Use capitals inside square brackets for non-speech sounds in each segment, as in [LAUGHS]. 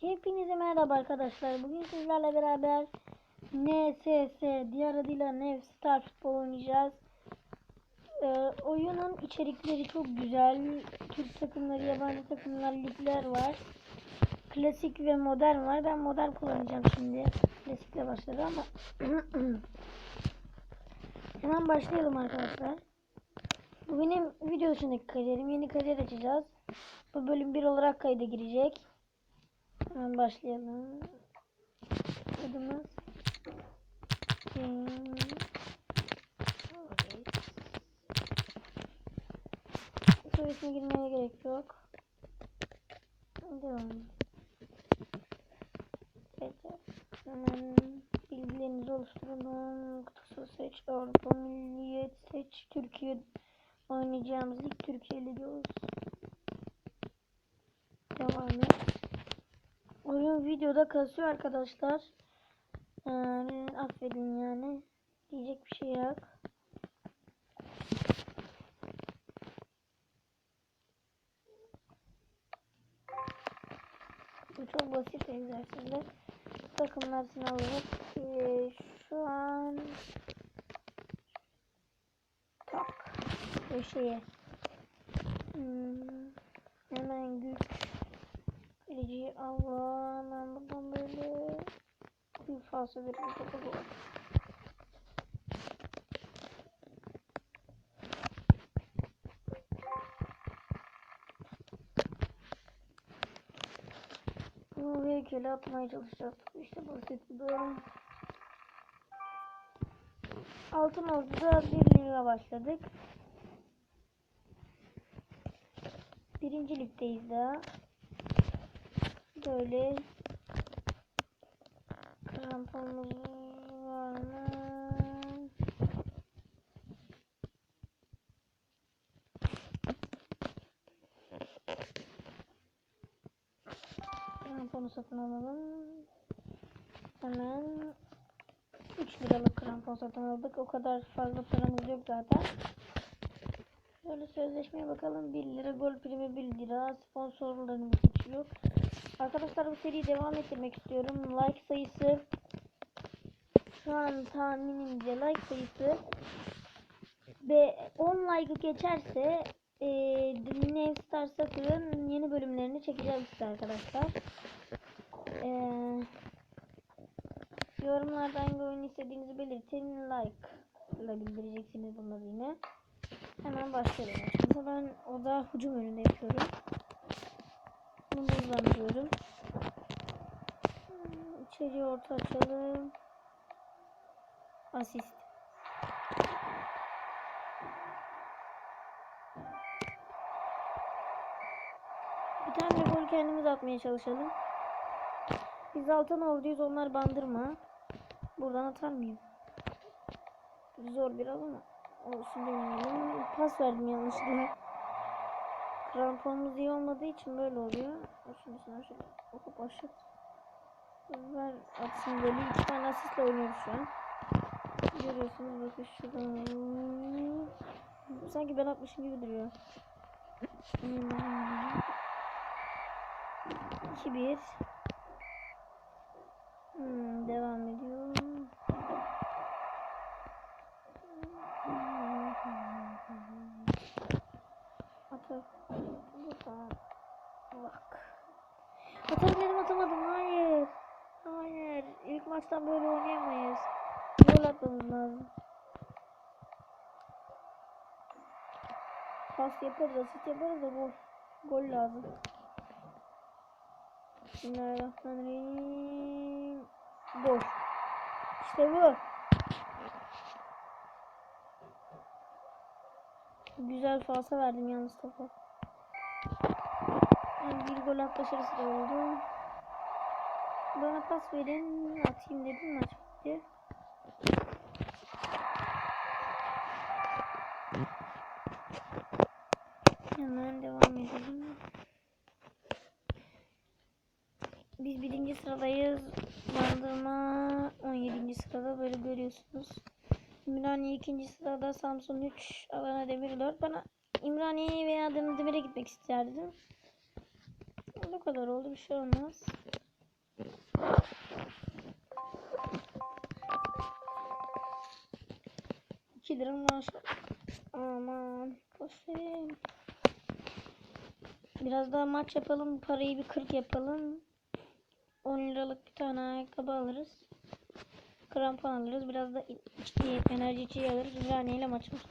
Hepinize merhaba arkadaşlar. Bugün sizlerle beraber NSS diğer adıyla Nev Star Futbol oynayacağız. Ee, oyunun içerikleri çok güzel. Türk takımları, yabancı takımlar, ligler var. Klasik ve modern var. Ben modern kullanacağım şimdi. Klasikle başladı ama [CLEARS THROAT] hemen başlayalım arkadaşlar. Bu benim video dışındaki kariyerim. Yeni kariyer açacağız. Bu bölüm 1 olarak kayda girecek. Hemen başlayalım. Adımız Kim? Soy ismi girmeye gerek yok. Devam. Evet. Hemen bilgilerinizi oluşturalım. Kutusu seç. Avrupa Milliyet seç. Türkiye oynayacağımız lig Türkiye Ligi olsun. Devam et. Oyun videoda kasıyor arkadaşlar. Yani affedin yani. Diyecek bir şey yok. Bu çok basit egzersizler. Takımlar sınavları. Ee, şu an tak köşeye. Hmm, hemen güç Kaleci Allah ben buradan böyle bir fazla bir topu gol. Bu heykeli atmaya çalışacağız. İşte basit bu. Altın Ordu'da bir liga başladık. Birinci ligdeyiz daha böyle kramponumuz var mı? Kramponu satın alalım. Hemen 3 liralık krampon satın aldık. O kadar fazla paramız yok zaten. Böyle sözleşmeye bakalım. 1 lira gol primi 1 lira. Sponsorlarımız hiç yok. Arkadaşlar bu seriyi devam ettirmek istiyorum. Like sayısı şu an tahminimce like sayısı ve 10 like geçerse e, New Star Soccer'ın yeni bölümlerini çekeceğiz size arkadaşlar. E, yorumlarda hangi oyun istediğinizi belirtin. Like ile bildireceksiniz bunları yine. Hemen başlayalım. Şimdi ben oda hücum önünde yapıyorum. Bunu hızlandırıyorum. İçeri orta açalım. Asist. Bir tane gol kendimiz atmaya çalışalım. Biz altın orduyuz onlar bandırma. Buradan atar mıyım? Zor biraz ama olsun demeyelim. Pas verdim yanlışlıkla. Kramponumuz iyi olmadığı için böyle oluyor. Şimdi sana şöyle oku başlat. Ver atsın böyle iki tane asistle oynuyoruz şu an. Görüyorsunuz bakın şuradan. Sanki ben atmışım gibi duruyor. 2-1 hmm, Devam ediyor. Atak. Buradan. Bak. Atabilirim atamadım. Hayır. Hayır. İlk maçtan böyle oynayamayız. Gol atmamız lazım. Pas yaparız, asist yaparız da gol. Gol lazım. Bismillahirrahmanirrahim. Gol. İşte bu. Güzel falsa verdim yalnız topu. Bir gol at başarısı da oldu. Bana pas verin. Atayım dedim maç bitti. hızlandırma 17. sırada böyle görüyorsunuz. İmraniye 2. sırada Samsun 3, Adana Demir 4. Bana İmraniye veya Adana Demir'e gitmek isterdim. Ne kadar oldu bir şey olmaz. İki lira maaş. Aman koşayım. Biraz daha maç yapalım. Parayı bir 40 yapalım. 10 liralık bir tane ayakkabı alırız. Krampon alırız. Biraz da içtiği enerji içeceği alırız. Ümraniye ile maçımız.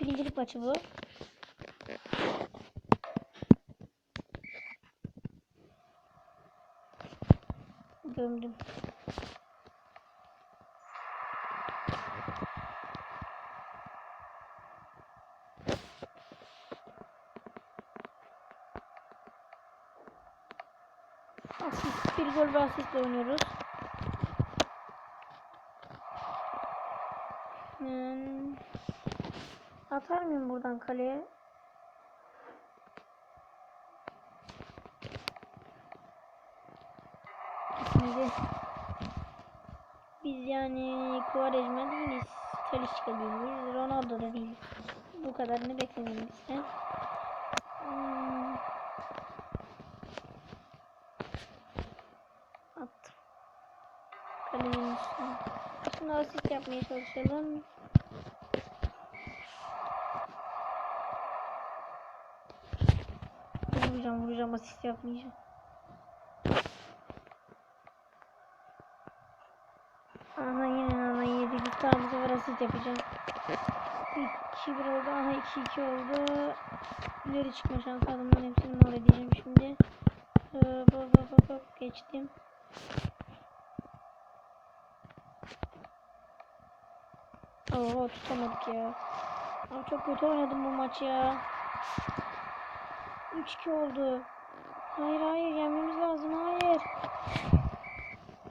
Birincilik maçı bu. Gömdüm. Asist, bir gol ve asistle oynuyoruz. Hmm. Atar mıyım buradan kaleye? Gitmedi. Biz yani Quaresma değiliz. Talişka değiliz. Ronaldo da değiliz. Bu kadar ne beklemeyin bizden. Hmm. Şimdi asist yapmaya çalışalım. Vuracağım vuracağım asist yapmayacağım. Aha yine ana yedi. Bir tane bu sefer asist yapacağım. 2-1 oldu. Aha 2-2 oldu. İleri çıkma şansı adamların hepsini mor edeceğim şimdi. Hop hop hop geçtim. Oo tutamadık ya. Abi çok kötü oynadım bu maç ya. 3-2 oldu. Hayır hayır yenmemiz lazım hayır.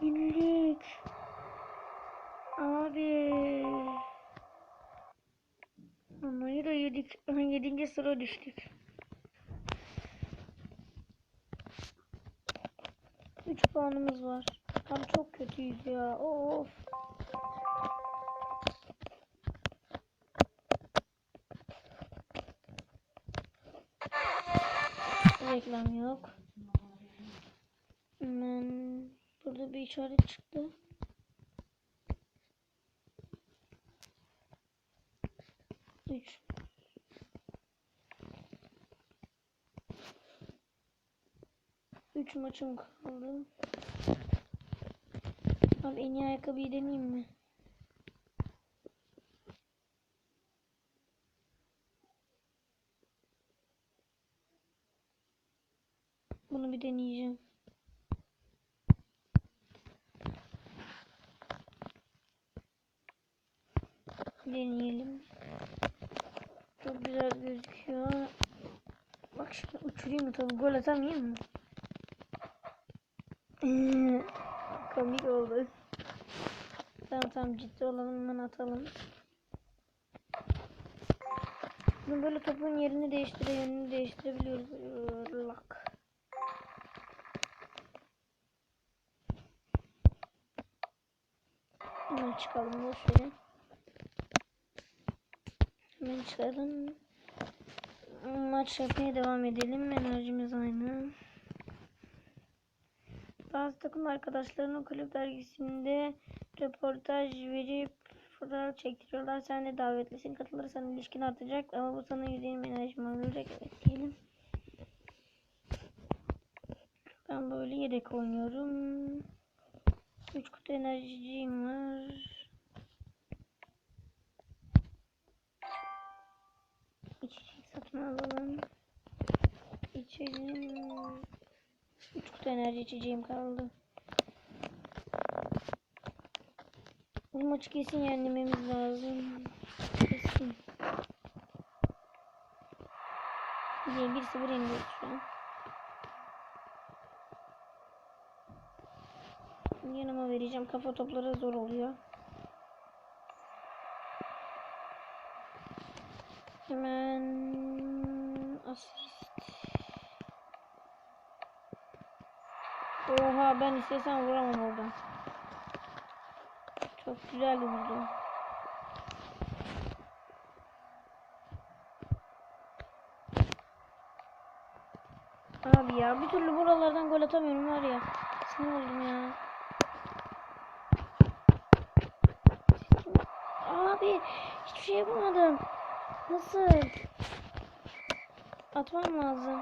Yenildik. Abi. Amayı da yedik. Aha, Yedinci sıra düştük. 3 puanımız var. Abi çok kötüyüz ya. Of. Reklam yok. Hemen burada bir işaret çıktı. Üç. Üç maçım kaldı. Abi en iyi ayakkabıyı deneyeyim mi? Bunu bir deneyeceğim. Deneyelim. Çok güzel gözüküyor. Bak şimdi uçurayım mı tabii gol atamayayım mı? Komik oldu. Tamam tamam ciddi olalım hemen atalım. Bunu böyle topun yerini değiştire yönünü değiştirebiliyoruz. Lak. Hemen çıkalım boş verin. Hemen çıkalım. Maç yapmaya devam edelim. Enerjimiz aynı. Bazı takım arkadaşlarının kulüp dergisinde röportaj verip fotoğraf çektiriyorlar. Sen de davetlisin. Katılırsan ilişkin artacak ama bu sana yüzeyin enerjim olacak. Evet diyelim. Ben böyle yedek oynuyorum. 3 kutu enerjiciyim var. Satın alalım. İçelim. 3 kutu enerji içeceğim kaldı. Bu maçı kesin yenmemiz lazım. Kesin. Diye 1-0 yeniliyoruz şu an. Yanıma vereceğim. Kafa topları zor oluyor. Hemen asist. Oha ben istesem vuramam oradan. Çok güzel vurdu. Abi ya bir türlü buralardan gol atamıyorum var ya. Sinir oldum ya. Abi Hiçbir şey yapamadım. Nasıl? Atmam lazım.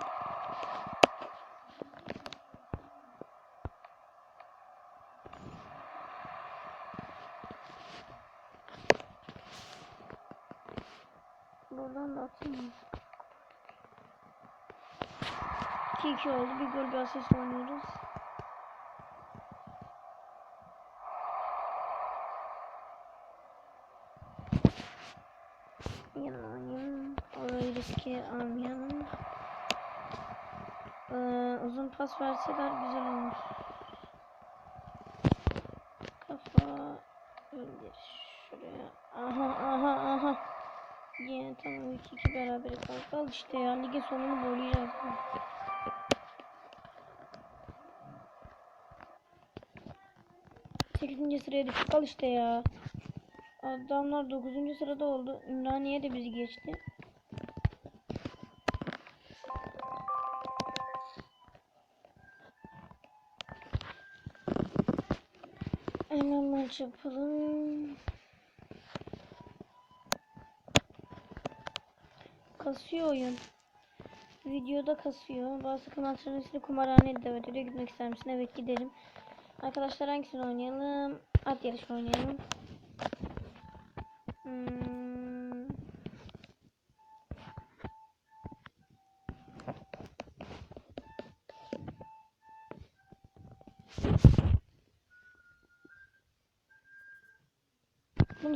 Buradan da atayım. 2-2 oldu. Bir gol bir asist oynuyoruz. Riske almayalım. Ee, uzun pas verseler güzel olur. Kafa indir şuraya. Aha aha aha. Yine tamam 2-2 beraber kaldık. Al işte ya ligin sonunu boylayacağız. Sekizinci sıraya düştük. Al işte ya. Adamlar 9. sırada oldu. Ümraniye de bizi geçti. Maç yapalım. Kasıyor oyun. Videoda kasıyor. Bazı kanalların üstüne kumarhaneye davet ediyor. Gitmek ister misin? Evet giderim. Arkadaşlar hangisini oynayalım? At yarışı oynayalım. Hmm.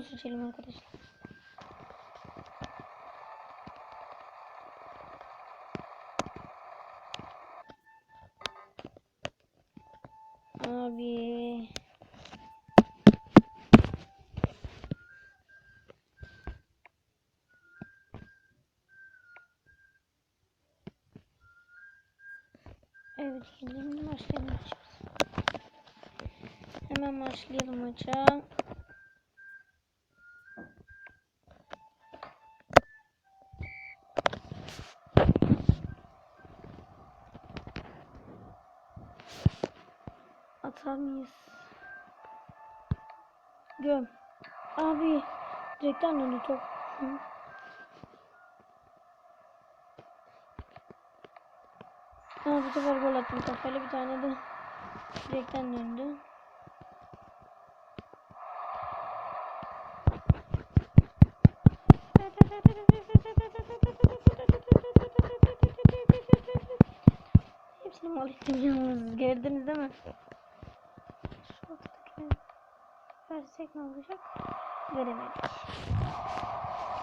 Bunu seçelim arkadaşlar. Abi. Evet, şimdi başlayalım. Hemen başlayalım maça. Atar mıyız? Göm. Abi. Direkten döndü top. Hı. Ha, bu sefer gol attım kafayla bir tane de direkten döndü. Hepsini mal ettim yalnız. Gördünüz değil mi? Şu alttakini versek ne olacak? Veremedik.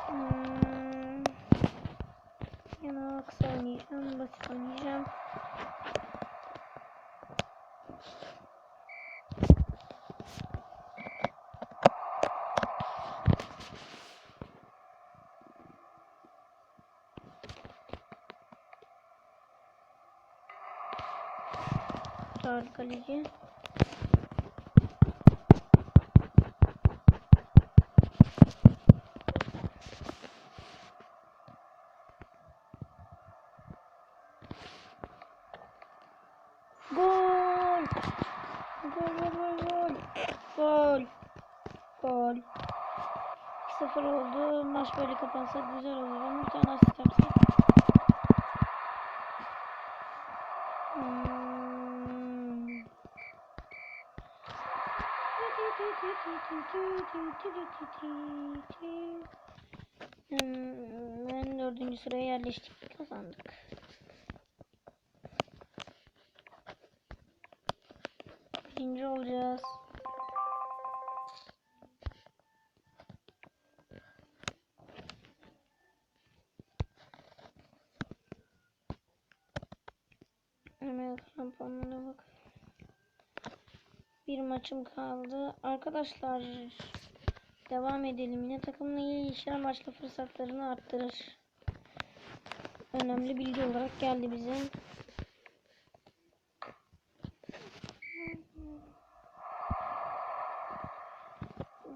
Hmm. Yana kısa oynayacağım. Basit oynayacağım. Çağrı kaleci. Gol! Gol gol gol gol. Gol. Gol. 2-0 oldu. Maç böyle kapansa güzel olur ama bir tane asist yapsak. Hmm. Hmm, ben dördüncü sıraya yerleştik. Kazandık. Birinci olacağız. Maçım kaldı. Arkadaşlar devam edelim. Yine takımla iyi işler maçla fırsatlarını arttırır. Önemli bilgi olarak geldi bize.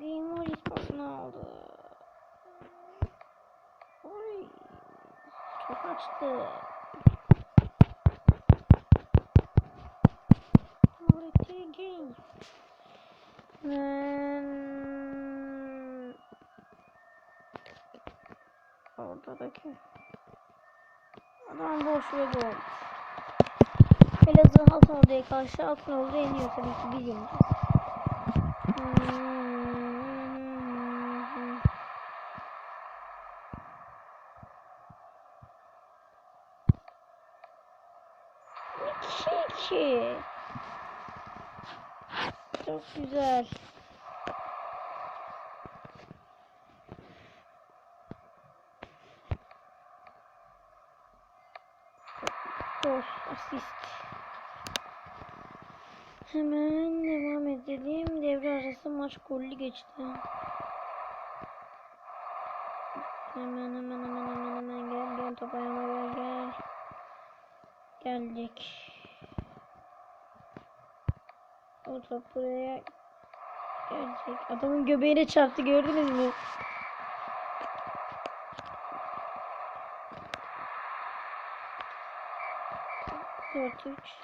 Game War ismasını aldı. Oy. Çok açtı. Already game. Ben... ortadaki. Adam boş ve gol. Elazığ Altınoluk'a karşı Altınoluk'u yeniyor tabii ki biz yeneceğiz. Hmm. İki iki. Çok güzel. Gol, asist. Hemen devam edelim. Devre arası maç gollü geçti. Hemen hemen hemen hemen hemen gel gel top ayağıma gel gel. Geldik. Top buraya gelecek. Adamın göbeğine çarptı gördünüz mü? Dört üç.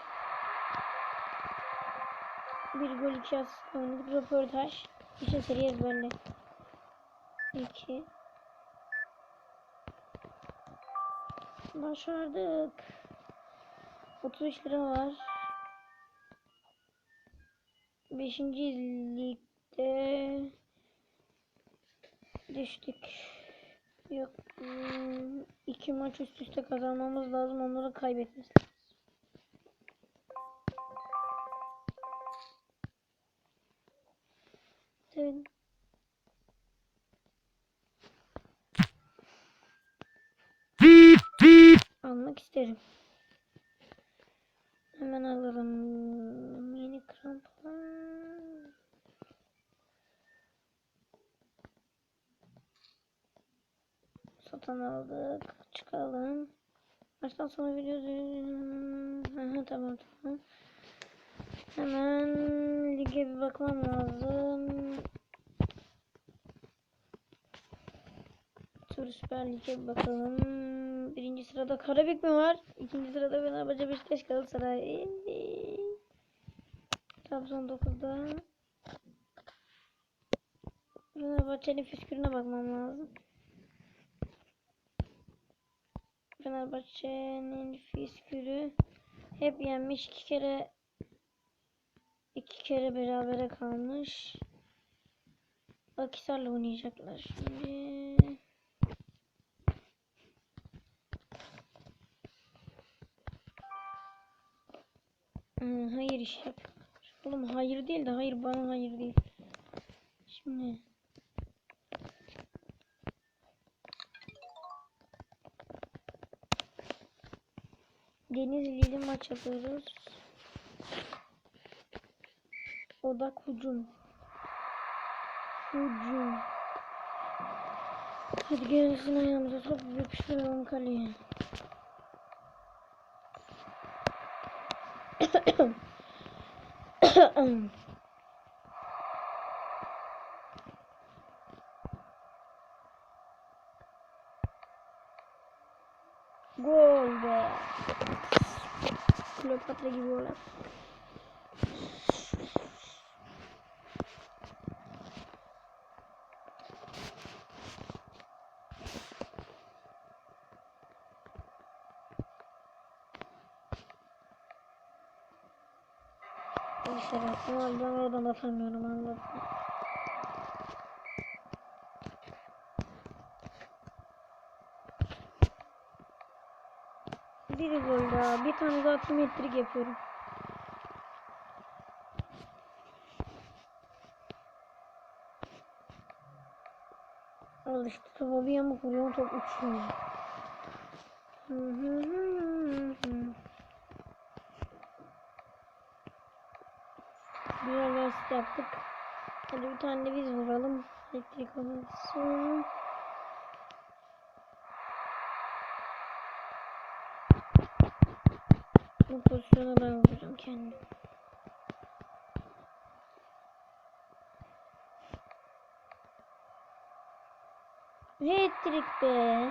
Bir gol iki asist oynadık. Röportaj. İşte seri ezberle. İki. Başardık. 33 lira var. 5. ligde düştük. Yok. hmm, iki maç üst üste kazanmamız lazım. Onları kaybetmemiz lazım. Almak isterim. Hemen alırım. Yeni krampon. Satın aldık. Çıkalım. Maçtan sonra video tamam tamam. Hemen lige bir bakmam lazım. Tur Süper Lig'e bir bakalım. Birinci sırada Karabük mü var? İkinci sırada Fenerbahçe Beşiktaş Galatasaray. Trabzon 9'da. Fenerbahçe'nin fiskürüne bakmam lazım. Fenerbahçe'nin fiskürü hep yenmiş iki kere iki kere berabere kalmış. Akisar'la oynayacaklar şimdi. Hmm, hayır iş yapıyorlar. Oğlum hayır değil de hayır bana hayır değil. Şimdi Denizli ile maç yapıyoruz. Odak hücum. Hücum. Hadi gelsin ayağımıza top yapıştıralım kaleye. Gol be. Kleopatra gibi olan. İşte bak, ben oradan atamıyorum anladım. Bir gol daha. Bir tane daha simetrik yapıyorum. Al işte topa bir yamuk vuruyor top uçuyor. Hı hı hı hı. Lastik yaptık. Hadi bir tane de biz vuralım. Elektrik olmasın. Bu pozisyona ben vuracağım kendim. Hat-trick be.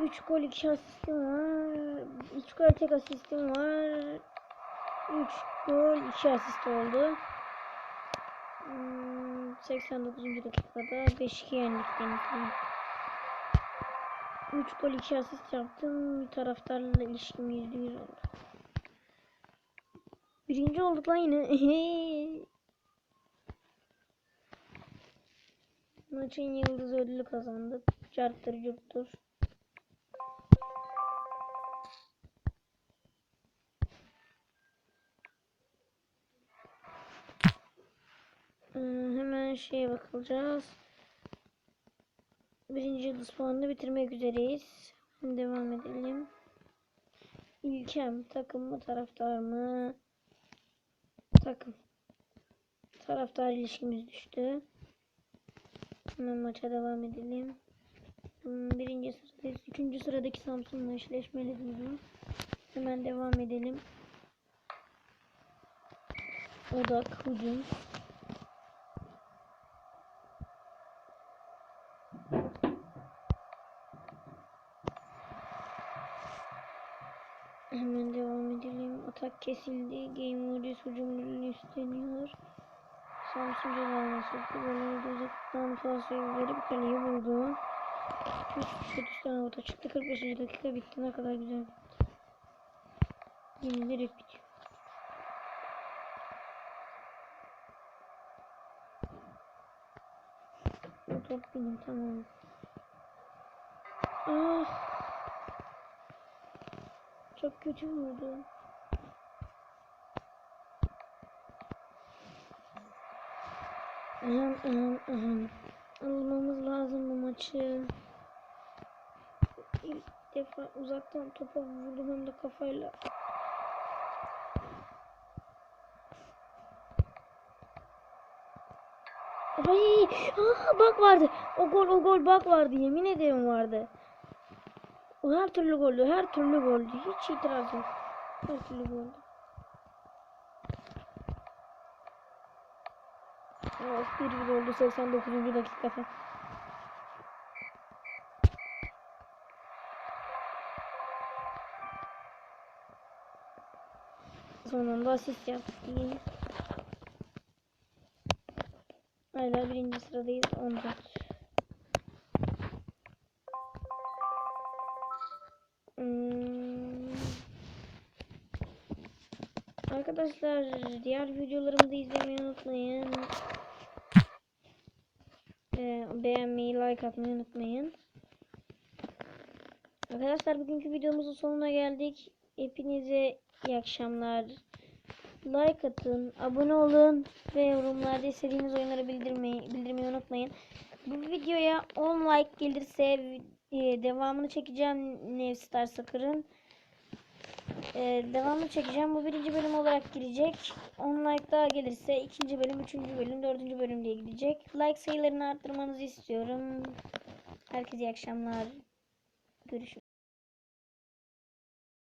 Üç gol iki asistim var. Üç gol tek asistim var. Üç gol 2 asist oldu. Hmm, 89. dakikada 5-2 yendik Denizli. 3 gol 2 asist yaptım. Taraftarla ilişkim %100 oldu. Birinci olduk lan yine. [LAUGHS] Maçın yıldız ödülü kazandık. Carttır curttur. Ee, hemen şeye bakılacağız. Birinci yıldız puanını bitirmek üzereyiz. Devam edelim. İlkem takım mı taraftar mı? Takım. Taraftar ilişkimiz düştü. Hemen maça devam edelim. Hmm, Birinci sıradayız. Üçüncü sıradaki Samsun'la eşleşmeli durum. Hemen devam edelim. Odak, hücum. Hemen devam edelim. Atak kesildi. Game Warriors hücumlarını üstleniyor. Samsun cezanı soktu. Golü uzaktan fasıyı verip buldu. Üst üste düşten avuta çıktı. 45. dakika bitti. Ne kadar güzel bitti. Yenilerek bitiyor. Top benim tamam. Ah. Çok kötü vurdu. Almamız lazım bu maçı. İlk defa uzaktan topa vurdum hem de kafayla. Ay, ah, bak vardı. O gol, o gol bak vardı. Yemin ederim vardı. O her türlü goldü, her türlü goldü. Hiç itiraz yok. Her türlü goldü. Evet, bir bir oldu 89. dakikada. Sonunda asist yaptık. Hala birinci sıradayız 14. Hmm. Arkadaşlar diğer videolarımı da izlemeyi unutmayın. Ee, beğenmeyi, like atmayı unutmayın. Arkadaşlar bugünkü videomuzun sonuna geldik. Hepinize iyi akşamlar. Like atın, abone olun ve yorumlarda istediğiniz oyunları bildirmeyi, bildirmeyi unutmayın. Bu videoya 10 like gelirse e, devamını çekeceğim Nevstar Sakır'ın. E, devamını çekeceğim. Bu birinci bölüm olarak girecek. 10 like daha gelirse ikinci bölüm, üçüncü bölüm, dördüncü bölüm diye gidecek. Like sayılarını arttırmanızı istiyorum. Herkese iyi akşamlar. Görüşürüz.